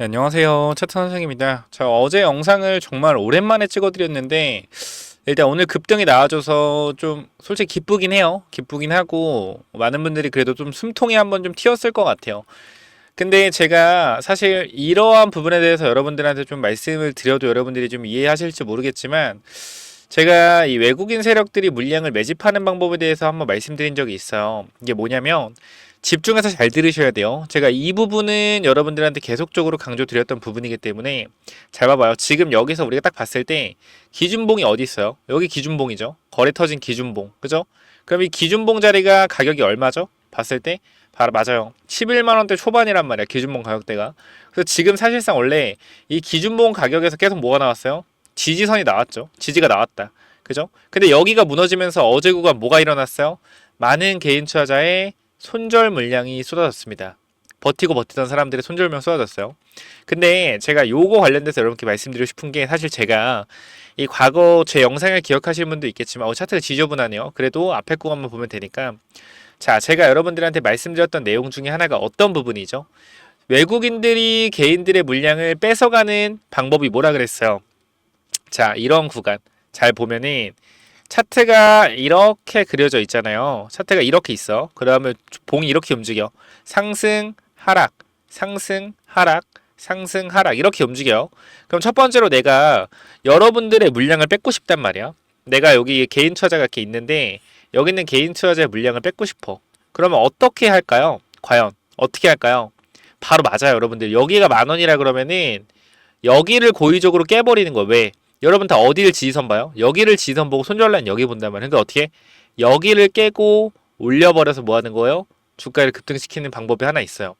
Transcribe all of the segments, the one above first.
네, 안녕하세요. 차트 선생입니다. 자, 어제 영상을 정말 오랜만에 찍어드렸는데, 일단 오늘 급등이 나와줘서 좀 솔직히 기쁘긴 해요. 기쁘긴 하고, 많은 분들이 그래도 좀 숨통이 한번 좀 튀었을 것 같아요. 근데 제가 사실 이러한 부분에 대해서 여러분들한테 좀 말씀을 드려도 여러분들이 좀 이해하실지 모르겠지만, 제가 이 외국인 세력들이 물량을 매집하는 방법에 대해서 한번 말씀드린 적이 있어요. 이게 뭐냐면, 집중해서 잘 들으셔야 돼요. 제가 이 부분은 여러분들한테 계속적으로 강조드렸던 부분이기 때문에 잘 봐봐요. 지금 여기서 우리가 딱 봤을 때 기준봉이 어디 있어요? 여기 기준봉이죠. 거래 터진 기준봉. 그죠? 그럼 이 기준봉 자리가 가격이 얼마죠? 봤을 때 바로 맞아요. 11만 원대 초반이란 말이야. 기준봉 가격대가. 그래서 지금 사실상 원래 이 기준봉 가격에서 계속 뭐가 나왔어요? 지지선이 나왔죠. 지지가 나왔다. 그죠? 근데 여기가 무너지면서 어제 구간 뭐가 일어났어요? 많은 개인 투자자의 손절 물량이 쏟아졌습니다. 버티고 버티던 사람들의 손절 물량 쏟아졌어요. 근데 제가 요거 관련돼서 여러분께 말씀드리고 싶은 게 사실 제가 이 과거 제 영상을 기억하시는 분도 있겠지만 어 차트가 지저분하네요. 그래도 앞에 구간만 보면 되니까 자 제가 여러분들한테 말씀드렸던 내용 중에 하나가 어떤 부분이죠? 외국인들이 개인들의 물량을 뺏어가는 방법이 뭐라 그랬어요? 자 이런 구간 잘 보면은 차트가 이렇게 그려져 있잖아요. 차트가 이렇게 있어. 그러면 봉이 이렇게 움직여. 상승, 하락, 상승, 하락, 상승, 하락 이렇게 움직여요. 그럼 첫 번째로 내가 여러분들의 물량을 뺏고 싶단 말이야. 내가 여기 개인 투자자가 이렇게 있는데 여기 있는 개인 투자자의 물량을 뺏고 싶어. 그러면 어떻게 할까요? 과연 어떻게 할까요? 바로 맞아요, 여러분들. 여기가 만 원이라 그러면은 여기를 고의적으로 깨버리는 거야. 왜? 여러분 다 어디를 지지선 봐요? 여기를 지지선 보고 손절라인 여기 본단 말이에요. 그러니까 어떻게? 여기를 깨고 올려버려서 뭐 하는 거예요? 주가를 급등시키는 방법이 하나 있어요.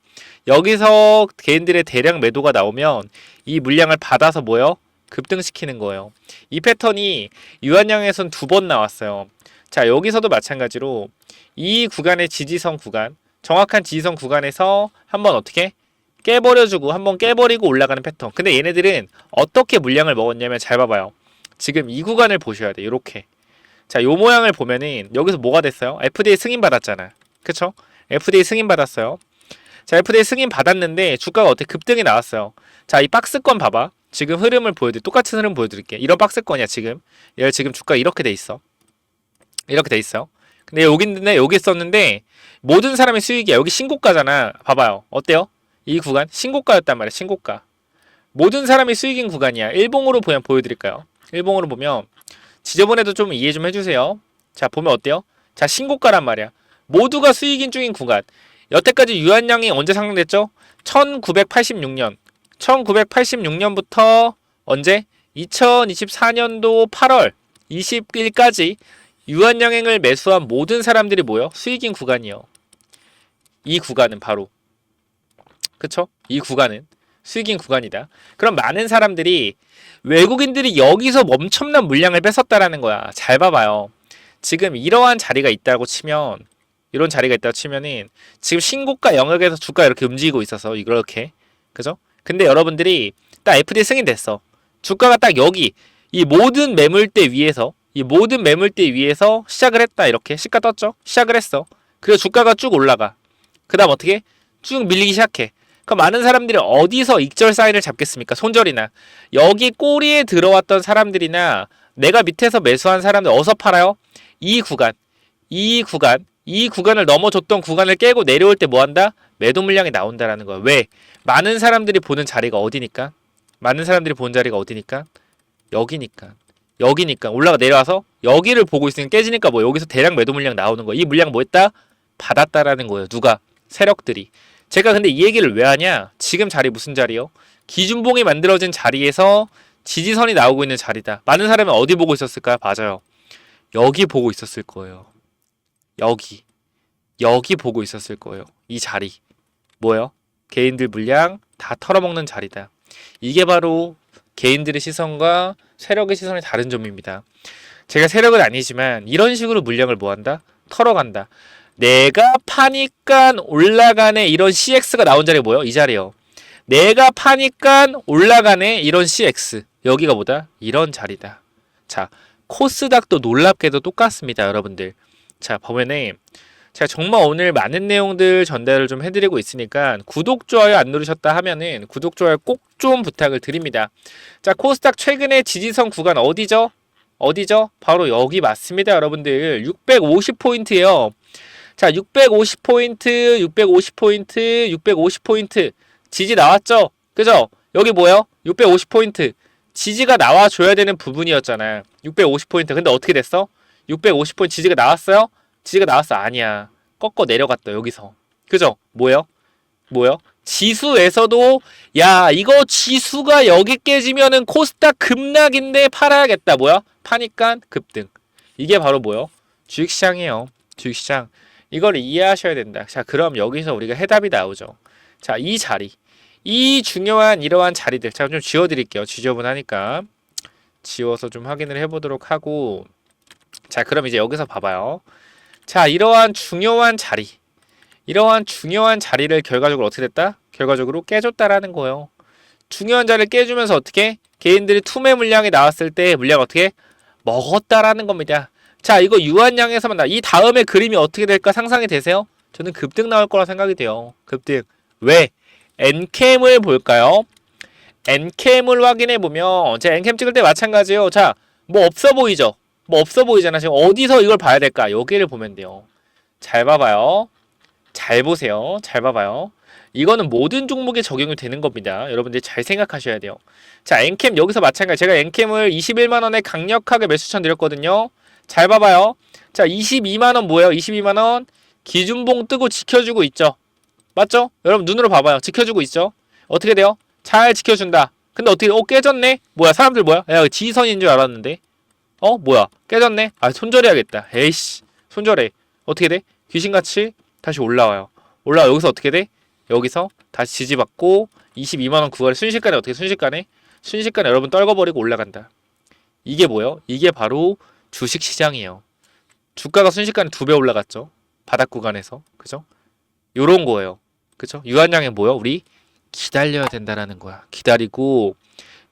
여기서 개인들의 대량 매도가 나오면 이 물량을 받아서 뭐요? 급등시키는 거예요. 이 패턴이 유한양에선 두 번 나왔어요. 자, 여기서도 마찬가지로 이 구간의 지지선 구간, 정확한 지지선 구간에서 한번 어떻게? 깨버려주고 한번 깨버리고 올라가는 패턴. 근데 얘네들은 어떻게 물량을 먹었냐면 잘 봐봐요. 지금 이 구간을 보셔야 돼. 이렇게. 자, 요 모양을 보면은 여기서 뭐가 됐어요? FDA 승인 받았잖아. 그쵸? FDA 승인 받았어요. 자, FDA 승인 받았는데 주가가 어떻게 급등이 나왔어요. 자, 이 박스권 봐봐. 지금 흐름을 보여드릴 똑같은 흐름 보여드릴게. 이런 박스권이야 지금. 얘 지금 주가 이렇게 돼 있어. 이렇게 돼 있어. 근데 여기 있는데 여기 있었는데 모든 사람의 수익이야. 여기 신고가잖아. 봐봐요. 어때요? 이 구간 신고가였단 말이야. 신고가. 모든 사람이 수익인 구간이야. 일봉으로 보면 보여드릴까요? 일봉으로 보면 지저분해도 좀 이해 좀 해주세요. 자 보면 어때요? 자 신고가란 말이야. 모두가 수익인 중인 구간. 여태까지 유한량이 언제 상승됐죠? 1986년. 1986년부터 언제? 2024년도 8월 20일까지 유한양행을 매수한 모든 사람들이 뭐요? 수익인 구간이요. 이 구간은 바로 그쵸? 이 구간은 수익인 구간이다. 그럼 많은 사람들이 외국인들이 여기서 엄청난 물량을 뺏었다라는 거야. 잘 봐봐요. 지금 이러한 자리가 있다고 치면 이런 자리가 있다고 치면은 지금 신고가 영역에서 주가 이렇게 움직이고 있어서 이렇게 그죠? 근데 여러분들이 딱 FD 승인됐어. 주가가 딱 여기 이 모든 매물대 위에서 이 모든 매물대 위에서 시작을 했다 이렇게 시가 떴죠? 시작을 했어. 그리고 주가가 쭉 올라가. 그다음 어떻게? 쭉 밀리기 시작해. 그럼 많은 사람들이 어디서 익절 사인을 잡겠습니까? 손절이나 여기 꼬리에 들어왔던 사람들이나 내가 밑에서 매수한 사람들 어서 팔아요? 이 구간, 이 구간, 이 구간을 넘어줬던 구간을 깨고 내려올 때 뭐 한다? 매도 물량이 나온다라는 거야. 왜? 많은 사람들이 보는 자리가 어디니까? 많은 사람들이 보는 자리가 어디니까? 여기니까. 여기니까 올라가 내려와서 여기를 보고 있으니까 깨지니까 뭐 여기서 대량 매도 물량 나오는 거야. 이 물량 뭐 했다? 받았다라는 거예요. 누가? 세력들이. 제가 근데 이 얘기를 왜 하냐? 지금 자리 무슨 자리요? 기준봉이 만들어진 자리에서 지지선이 나오고 있는 자리다. 많은 사람이 어디 보고 있었을까요? 맞아요. 여기 보고 있었을 거예요. 여기. 여기 보고 있었을 거예요. 이 자리. 뭐요? 개인들 물량 다 털어먹는 자리다. 이게 바로 개인들의 시선과 세력의 시선이 다른 점입니다. 제가 세력은 아니지만 이런 식으로 물량을 뭐한다? 털어간다. 내가 파니까 올라가네 이런 CX가 나온 자리가 뭐예요? 이 자리요. 내가 파니까 올라가네 이런 CX. 여기가 뭐다? 이런 자리다. 자, 코스닥도 놀랍게도 똑같습니다, 여러분들. 자, 보면은 제가 정말 오늘 많은 내용들 전달을 좀 해드리고 있으니까 구독, 좋아요 안 누르셨다 하면은 구독, 좋아요 꼭 좀 부탁을 드립니다. 자, 코스닥 최근의 지지선 구간 어디죠? 어디죠? 바로 여기 맞습니다, 여러분들. 650포인트예요. 자, 650포인트, 650포인트, 650포인트. 지지 나왔죠? 그죠? 여기 뭐예요? 650포인트. 지지가 나와줘야 되는 부분이었잖아요. 650포인트. 근데 어떻게 됐어? 650포인트 지지가 나왔어요? 지지가 나왔어? 아니야. 꺾어 내려갔다, 여기서. 그죠? 뭐예요? 뭐예요? 지수에서도 야 이거 지수가 여기 깨지면은 코스닥 급락인데 팔아야겠다 뭐야 파니까 급등 이게 바로 뭐요 주식시장이에요 주식시장 이걸 이해하셔야 된다. 자 그럼 여기서 우리가 해답이 나오죠. 자 이 자리. 이 중요한 이러한 자리들. 제가 좀 지워드릴게요. 지저분하니까. 지워서 좀 확인을 해보도록 하고. 자 그럼 이제 여기서 봐봐요. 자 이러한 중요한 자리. 이러한 중요한 자리를 결과적으로 어떻게 됐다? 결과적으로 깨줬다라는 거예요. 중요한 자리를 깨주면서 어떻게? 개인들이 투매 물량이 나왔을 때 물량 어떻게? 먹었다라는 겁니다. 자, 이거 유한양에서만 나. 이 다음에 그림이 어떻게 될까 상상이 되세요? 저는 급등 나올 거라 생각이 돼요. 급등. 왜? 엔캠을 볼까요? 엔캠을 확인해 보면 제 엔캠 찍을 때 마찬가지예요. 자, 뭐 없어 보이죠? 뭐 없어 보이잖아. 지금 어디서 이걸 봐야 될까? 여기를 보면 돼요. 잘 봐봐요. 잘 보세요. 잘 봐봐요. 이거는 모든 종목에 적용이 되는 겁니다. 여러분들 잘 생각하셔야 돼요. 자, 엔캠 여기서 마찬가지. 제가 엔캠을 21만 원에 강력하게 매수천 드렸거든요. 잘 봐봐요. 자, 22만 원 뭐예요? 22만 원 기준봉 뜨고 지켜주고 있죠. 맞죠? 여러분 눈으로 봐봐요. 지켜주고 있죠. 어떻게 돼요? 잘 지켜준다. 근데 어떻게 어 깨졌네? 뭐야? 사람들 뭐야? 야, 지선인 줄 알았는데. 어, 뭐야? 깨졌네. 아, 손절해야겠다. 에이씨. 손절해. 어떻게 돼? 귀신같이 다시 올라와요. 올라와 여기서 어떻게 돼? 여기서 다시 지지받고 22만 원 구간에 순식간에 어떻게 순식간에 순식간에 여러분 떨궈버리고 올라간다. 이게 뭐예요? 이게 바로 주식 시장이에요. 주가가 순식간에 두 배 올라갔죠. 바닥 구간에서 그죠? 요런 거예요. 그죠? 유한양이 뭐요? 우리 기다려야 된다라는 거야. 기다리고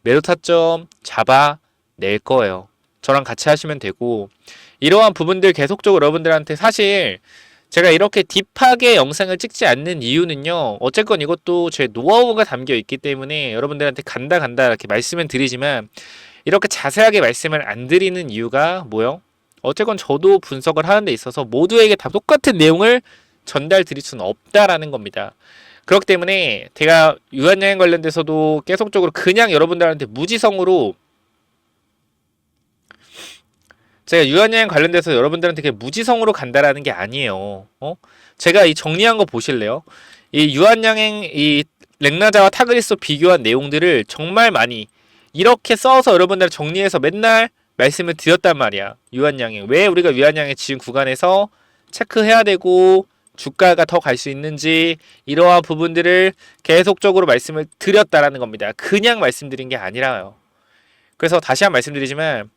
매도 타점 잡아 낼 거예요. 저랑 같이 하시면 되고 이러한 부분들 계속적으로 여러분들한테 사실 제가 이렇게 딥하게 영상을 찍지 않는 이유는요. 어쨌건 이것도 제 노하우가 담겨 있기 때문에 여러분들한테 간다 간다 이렇게 말씀은 드리지만 이렇게 자세하게 말씀을 안 드리는 이유가 뭐요? 어쨌건 저도 분석을 하는 데 있어서 모두에게 다 똑같은 내용을 전달 드릴 수는 없다라는 겁니다. 그렇기 때문에 제가 유한여행 관련돼서도 계속적으로 그냥 여러분들한테 무지성으로 제가 유한여행 관련돼서 여러분들한테 그냥 무지성으로 간다라는 게 아니에요. 어? 제가 이 정리한 거 보실래요? 이 유한여행 이 렉나자와 타그리스 비교한 내용들을 정말 많이 이렇게 써서 여러분들 정리해서 맨날 말씀을 드렸단 말이야. 유한양행. 왜 우리가 유한양행 지금 구간에서 체크해야 되고 주가가 더 갈 수 있는지 이러한 부분들을 계속적으로 말씀을 드렸다라는 겁니다. 그냥 말씀드린 게 아니라요. 그래서 다시 한 번 말씀드리지만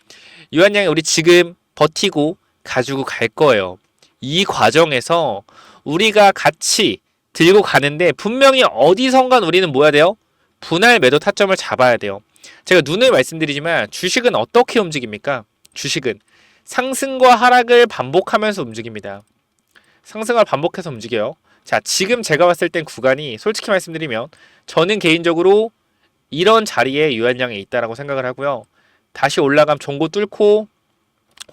유한양이 우리 지금 버티고 가지고 갈 거예요. 이 과정에서 우리가 같이 들고 가는데 분명히 어디선가 우리는 뭐야 돼요? 분할 매도 타점을 잡아야 돼요. 제가 눈을 말씀드리지만 주식은 어떻게 움직입니까? 주식은 상승과 하락을 반복하면서 움직입니다. 상승을 반복해서 움직여요. 자, 지금 제가 봤을 땐 구간이 솔직히 말씀드리면 저는 개인적으로 이런 자리에 유한량이 있다라고 생각을 하고요. 다시 올라가면 종고 뚫고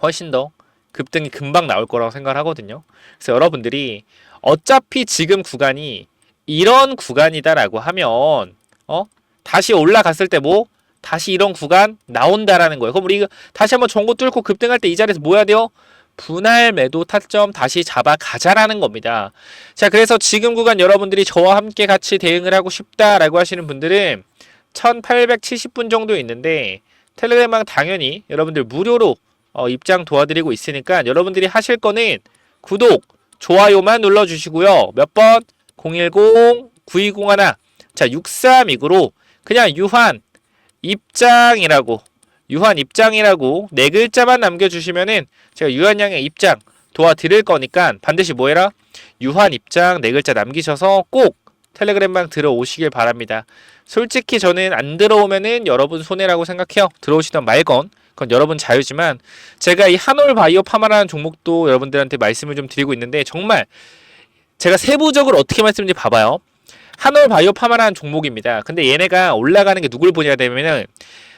훨씬 더 급등이 금방 나올 거라고 생각을 하거든요. 그래서 여러분들이 어차피 지금 구간이 이런 구간이다라고 하면 어 다시 올라갔을 때 뭐 다시 이런 구간 나온다라는 거예요. 그럼 우리 다시 한번 종고 뚫고 급등할 때 이 자리에서 뭐 해야 돼요? 분할 매도 타점 다시 잡아 가자라는 겁니다. 자, 그래서 지금 구간 여러분들이 저와 함께 같이 대응을 하고 싶다라고 하시는 분들은 1870분 정도 있는데 텔레그램방 당연히 여러분들 무료로 어, 입장 도와드리고 있으니까 여러분들이 하실 거는 구독, 좋아요만 눌러주시고요. 몇 번? 010-9201. 자, 6329로 그냥 유한 입장이라고 유한 입장이라고 네 글자만 남겨주시면은 제가 유한 양의 입장 도와드릴 거니까 반드시 뭐해라? 유한 입장 네 글자 남기셔서 꼭 텔레그램방 들어오시길 바랍니다. 솔직히 저는 안 들어오면은 여러분 손해라고 생각해요. 들어오시던 말건 그건 여러분 자유지만 제가 이 한올 바이오 파마라는 종목도 여러분들한테 말씀을 좀 드리고 있는데 정말 제가 세부적으로 어떻게 말씀인지 봐봐요. 한올 바이오 파마라는 종목입니다. 근데 얘네가 올라가는 게 누굴 보냐 되면은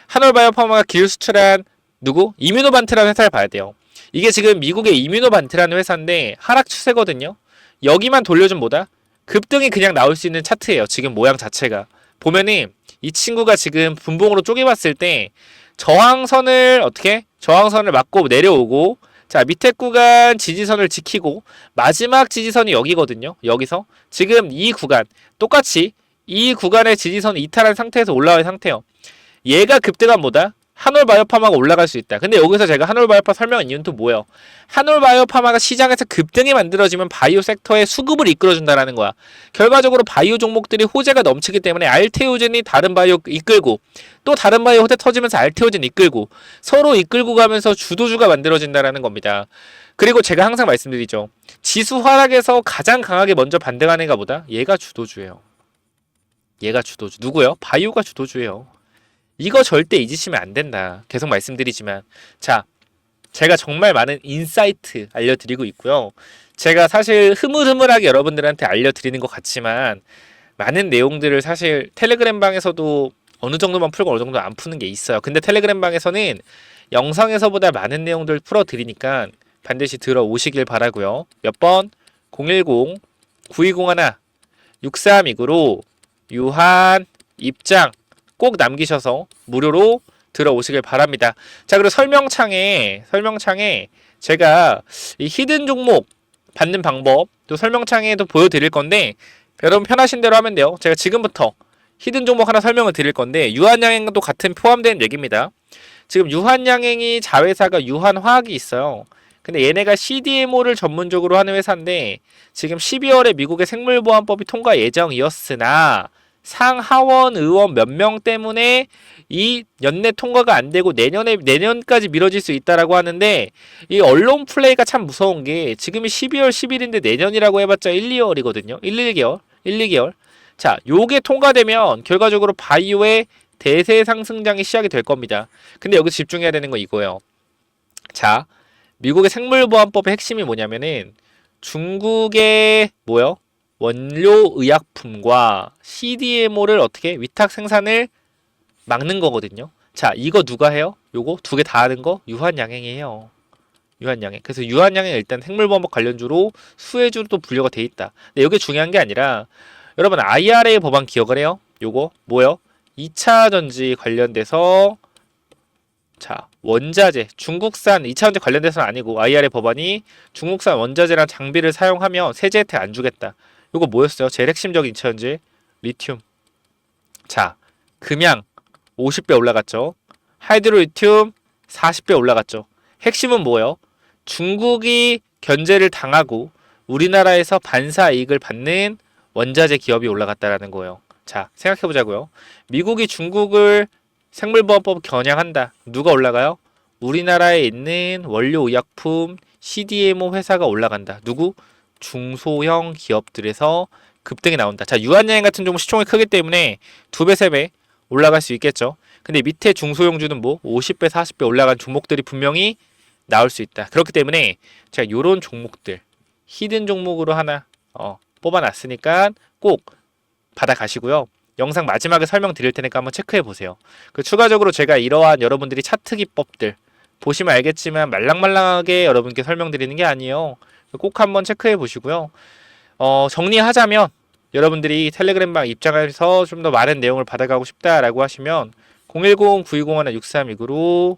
한올 바이오 파마가 길 수출한 누구? 이뮤노반트라는 회사를 봐야 돼요. 이게 지금 미국의 이뮤노반트라는 회사인데 하락 추세거든요. 여기만 돌려준 뭐다? 급등이 그냥 나올 수 있는 차트예요. 지금 모양 자체가. 보면은 이 친구가 지금 분봉으로 쪼개봤을 때 저항선을 어떻게? 저항선을 맞고 내려오고 자 밑에 구간 지지선을 지키고 마지막 지지선이 여기거든요. 여기서 지금 이 구간 똑같이 이 구간의 지지선 이탈한 상태에서 올라온 상태요. 얘가 급등한 뭐다? 한올 바이오 파마가 올라갈 수 있다. 근데 여기서 제가 한올 바이오 파 설명한 이유는 또 뭐예요? 한올 바이오 파마가 시장에서 급등이 만들어지면 바이오 섹터의 수급을 이끌어준다라는 거야. 결과적으로 바이오 종목들이 호재가 넘치기 때문에 알테오젠이 다른 바이오 이끌고 또 다른 바이오 호재 터지면서 알테오젠 이끌고 서로 이끌고 가면서 주도주가 만들어진다라는 겁니다. 그리고 제가 항상 말씀드리죠. 지수 하락에서 가장 강하게 먼저 반등하는 애가 뭐다? 얘가 주도주예요. 얘가 주도주. 누구요? 바이오가 주도주예요. 이거 절대 잊으시면 안 된다. 계속 말씀드리지만. 자, 제가 정말 많은 인사이트 알려드리고 있고요. 제가 사실 흐물흐물하게 여러분들한테 알려드리는 것 같지만, 많은 내용들을 사실 텔레그램 방에서도 어느 정도만 풀고 어느 정도 안 푸는 게 있어요. 근데 텔레그램 방에서는 영상에서보다 많은 내용들 풀어드리니까 반드시 들어오시길 바라고요. 몇 번? 010 9201 6329로 유한 입장 꼭 남기셔서 무료로 들어오시길 바랍니다. 자, 그리고 설명창에 설명창에 제가 이 히든 종목 받는 방법 또 설명창에도 보여드릴 건데 여러분 편하신 대로 하면 돼요. 제가 지금부터 히든 종목 하나 설명을 드릴 건데 유한양행도 같은 포함된 얘기입니다. 지금 유한양행이 자회사가 유한화학이 있어요. 근데 얘네가 CDMO를 전문적으로 하는 회사인데 지금 12월에 미국의 생물보안법이 통과 예정이었으나 상하원 의원 몇 명 때문에 이 연내 통과가 안 되고 내년에 내년까지 미뤄질 수 있다라고 하는데 이 언론 플레이가 참 무서운 게 지금이 12월 10일인데 내년이라고 해봤자 1, 2월이거든요. 1, 1개월, 1, 2개월. 자, 요게 통과되면 결과적으로 바이오의 대세 상승장이 시작이 될 겁니다. 근데 여기 집중해야 되는 거 이거예요. 자, 미국의 생물보안법의 핵심이 뭐냐면은 중국의 뭐요? 원료 의약품과 CDMO를 어떻게 위탁 생산을 막는 거거든요. 자, 이거 누가 해요? 요거 두 개 다 하는 거 유한양행이 해요. 유한양행. 그래서 유한양행 일단 생물보안법 관련주로 수혜주로 또 분류가 돼 있다. 근데 이게 중요한 게 아니라 여러분 IRA 법안 기억을 해요? 요거 뭐요? 2차 전지 관련돼서 자, 원자재, 중국산 2차 전지 관련돼서는 아니고 IRA 법안이 중국산 원자재랑 장비를 사용하면 세제 혜택 안 주겠다. 요거 뭐였어요? 제일 핵심적인 2차 전지 리튬. 자, 금양 50배 올라갔죠. 하이드로리튬 40배 올라갔죠. 핵심은 뭐예요? 중국이 견제를 당하고 우리나라에서 반사 이익을 받는 원자재 기업이 올라갔다라는 거예요. 자, 생각해 보자고요. 미국이 중국을 생물보안법 겨냥한다. 누가 올라가요? 우리나라에 있는 원료 의약품 CDMO 회사가 올라간다. 누구? 중소형 기업들에서 급등이 나온다. 자, 유한여행 같은 종목 시총이 크기 때문에 두 배, 세 배 올라갈 수 있겠죠. 근데 밑에 중소형주는 뭐 50배, 40배 올라간 종목들이 분명히 나올 수 있다. 그렇기 때문에 제가 요런 종목들 히든 종목으로 하나 어, 뽑아놨으니까 꼭 받아가시고요. 영상 마지막에 설명드릴 테니까 한번 체크해 보세요. 그 추가적으로 제가 이러한 여러분들이 차트 기법들 보시면 알겠지만 말랑말랑하게 여러분께 설명드리는 게 아니에요. 꼭 한번 체크해 보시고요. 어, 정리하자면 여러분들이 텔레그램방 입장해서 좀 더 많은 내용을 받아가고 싶다라고 하시면 010-9201-6329로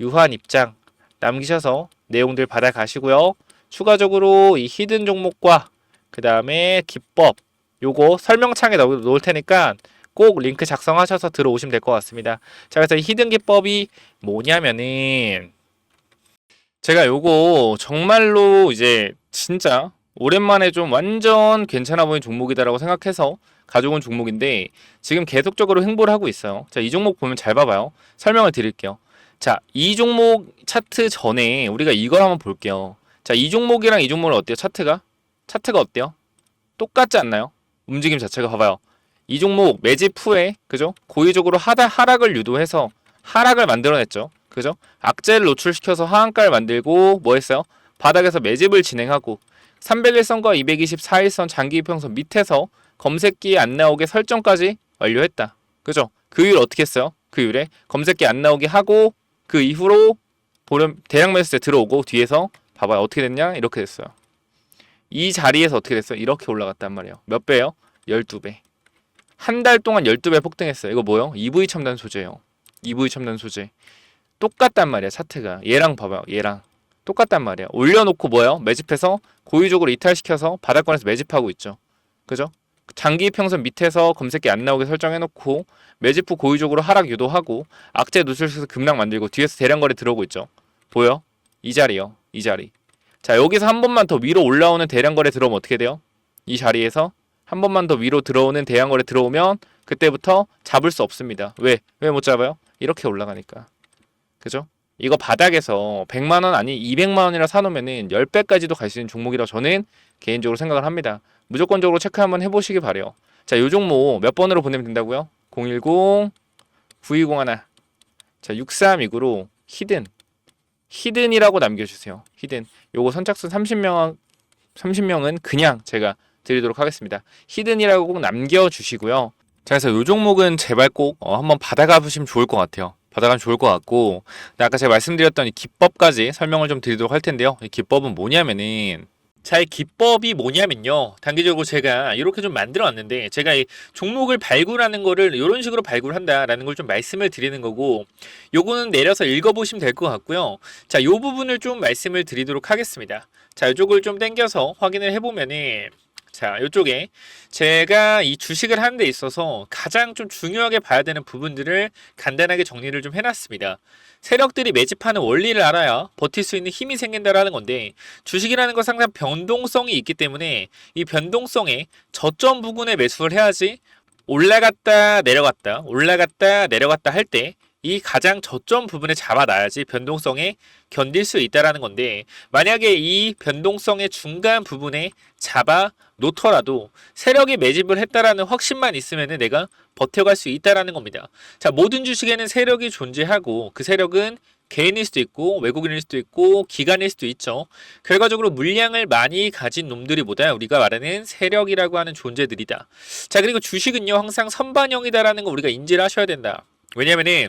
유한 입장 남기셔서 내용들 받아가시고요. 추가적으로 이 히든 종목과 그 다음에 기법 요거 설명창에 넣- 놓을 테니까 꼭 링크 작성하셔서 들어오시면 될 것 같습니다. 자, 그래서 이 히든 기법이 뭐냐면은 제가 요거 정말로 이제 진짜 오랜만에 좀 완전 괜찮아 보이는 종목이다라고 생각해서 가져온 종목인데 지금 계속적으로 횡보를 하고 있어요. 자, 이 종목 보면 잘 봐봐요. 설명을 드릴게요. 자, 이 종목 차트 전에 우리가 이걸 한번 볼게요. 자, 이 종목이랑 이 종목은 어때요? 차트가? 차트가 어때요? 똑같지 않나요? 움직임 자체가 봐봐요. 이 종목 매집 후에 그죠? 고의적으로 하다 하락을 유도해서 하락을 만들어냈죠. 그죠? 악재를 노출시켜서 하한가를 만들고 뭐 했어요? 바닥에서 매집을 진행하고 301선과 224일선 장기 이평선 밑에서 검색기에 안 나오게 설정까지 완료했다. 그죠? 그 이후에 어떻게 했어요? 그 이후에 검색기 안 나오게 하고 그 이후로 보름 대량 매수세 들어오고 뒤에서 봐봐요 어떻게 됐냐 이렇게 됐어요. 이 자리에서 어떻게 됐어요? 이렇게 올라갔단 말이에요. 몇 배요? 12배. 한 달 동안 12배 폭등했어요. 이거 뭐요? EV 첨단 소재예요. EV 첨단 소재. 똑같단 말이야 차트가. 얘랑 봐봐요. 얘랑 똑같단 말이야. 올려놓고 뭐예요? 매집해서 고의적으로 이탈시켜서 바닥권에서 매집하고 있죠. 그죠? 장기 평선 밑에서 검색기 안 나오게 설정해놓고 매집 후 고의적으로 하락 유도하고 악재 노출시켜서 급락 만들고 뒤에서 대량 거래 들어오고 있죠. 보여? 이 자리요. 이 자리. 자 여기서 한 번만 더 위로 올라오는 대량 거래 들어오면 어떻게 돼요? 이 자리에서 한 번만 더 위로 들어오는 대량 거래 들어오면 그때부터 잡을 수 없습니다. 왜? 왜 못 잡아요? 이렇게 올라가니까. 그죠? 이거 바닥에서 100만 원 아니 200만 원이라 사놓으면은 10배까지도 갈 수 있는 종목이라고 저는 개인적으로 생각을 합니다. 무조건적으로 체크 한번 해보시기 바래요. 자, 요 종목 몇 번으로 보내면 된다고요? 010 9201 자, 6329로 히든 히든이라고 남겨주세요. 히든 요거 선착순 30명 30명은 그냥 제가 드리도록 하겠습니다. 히든이라고 꼭 남겨주시고요. 자, 그래서 요 종목은 제발 꼭 어, 한번 받아가 보시면 좋을 것 같아요. 받아가면 좋을 것 같고 근데 아까 제가 말씀드렸던 이 기법까지 설명을 좀 드리도록 할 텐데요. 이 기법은 뭐냐면은 자, 이 기법이 뭐냐면요. 단기적으로 제가 이렇게 좀 만들어 왔는데 제가 이 종목을 발굴하는 거를 이런 식으로 발굴한다라는 걸 좀 말씀을 드리는 거고 요거는 내려서 읽어 보시면 될 것 같고요. 자, 요 부분을 좀 말씀을 드리도록 하겠습니다. 자, 이쪽을 좀 당겨서 확인을 해 보면은 자, 이쪽에 제가 이 주식을 하는 데 있어서 가장 좀 중요하게 봐야 되는 부분들을 간단하게 정리를 좀 해놨습니다. 세력들이 매집하는 원리를 알아야 버틸 수 있는 힘이 생긴다라는 건데 주식이라는 건 항상 변동성이 있기 때문에 이 변동성에 저점 부근에 매수를 해야지 올라갔다 내려갔다 올라갔다 내려갔다 할 때 이 가장 저점 부분에 잡아놔야지 변동성에 견딜 수 있다라는 건데 만약에 이 변동성의 중간 부분에 잡아 놓더라도 세력이 매집을 했다라는 확신만 있으면은 내가 버텨갈 수 있다라는 겁니다. 자, 모든 주식에는 세력이 존재하고 그 세력은 개인일 수도 있고 외국인일 수도 있고 기관일 수도 있죠. 결과적으로 물량을 많이 가진 놈들이보다 우리가 말하는 세력이라고 하는 존재들이다. 자, 그리고 주식은요 항상 선반영이다라는 거 우리가 인지를 하셔야 된다. 왜냐면은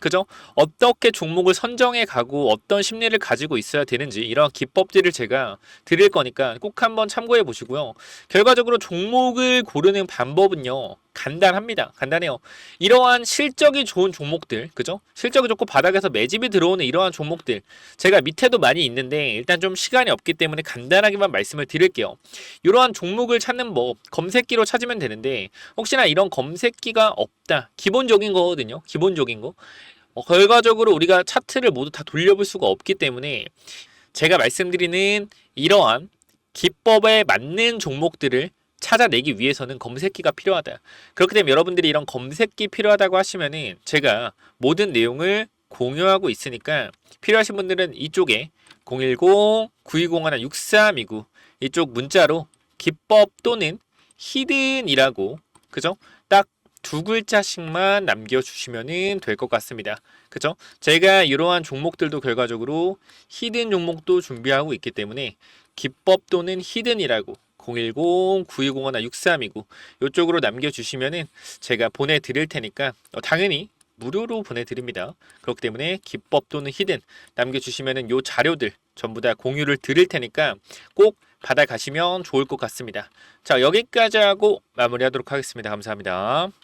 그죠? 어떻게 종목을 선정해 가고 어떤 심리를 가지고 있어야 되는지 이런 기법들을 제가 드릴 거니까 꼭 한번 참고해 보시고요. 결과적으로 종목을 고르는 방법은요. 간단합니다. 간단해요. 이러한 실적이 좋은 종목들, 그죠? 실적이 좋고 바닥에서 매집이 들어오는 이러한 종목들. 제가 밑에도 많이 있는데 일단 좀 시간이 없기 때문에 간단하게만 말씀을 드릴게요. 이러한 종목을 찾는 법, 검색기로 찾으면 되는데 혹시나 이런 검색기가 없다. 기본적인 거거든요. 기본적인 거. 어, 결과적으로 우리가 차트를 모두 다 돌려볼 수가 없기 때문에 제가 말씀드리는 이러한 기법에 맞는 종목들을 찾아내기 위해서는 검색기가 필요하다. 그렇기 때문에 여러분들이 이런 검색기 필요하다고 하시면은 제가 모든 내용을 공유하고 있으니까 필요하신 분들은 이쪽에 010-9201-6329 이쪽 문자로 기법 또는 히든이라고 그죠? 딱 두 글자씩만 남겨주시면 될 것 같습니다. 그죠? 제가 이러한 종목들도 결과적으로 히든 종목도 준비하고 있기 때문에 기법 또는 히든이라고 010-9201-6329 이쪽으로 남겨주시면은 제가 보내드릴 테니까 어, 당연히 무료로 보내드립니다. 그렇기 때문에 기법 또는 히든 남겨주시면은 요 자료들 전부 다 공유를 드릴 테니까 꼭 받아가시면 좋을 것 같습니다. 자 여기까지 하고 마무리하도록 하겠습니다. 감사합니다.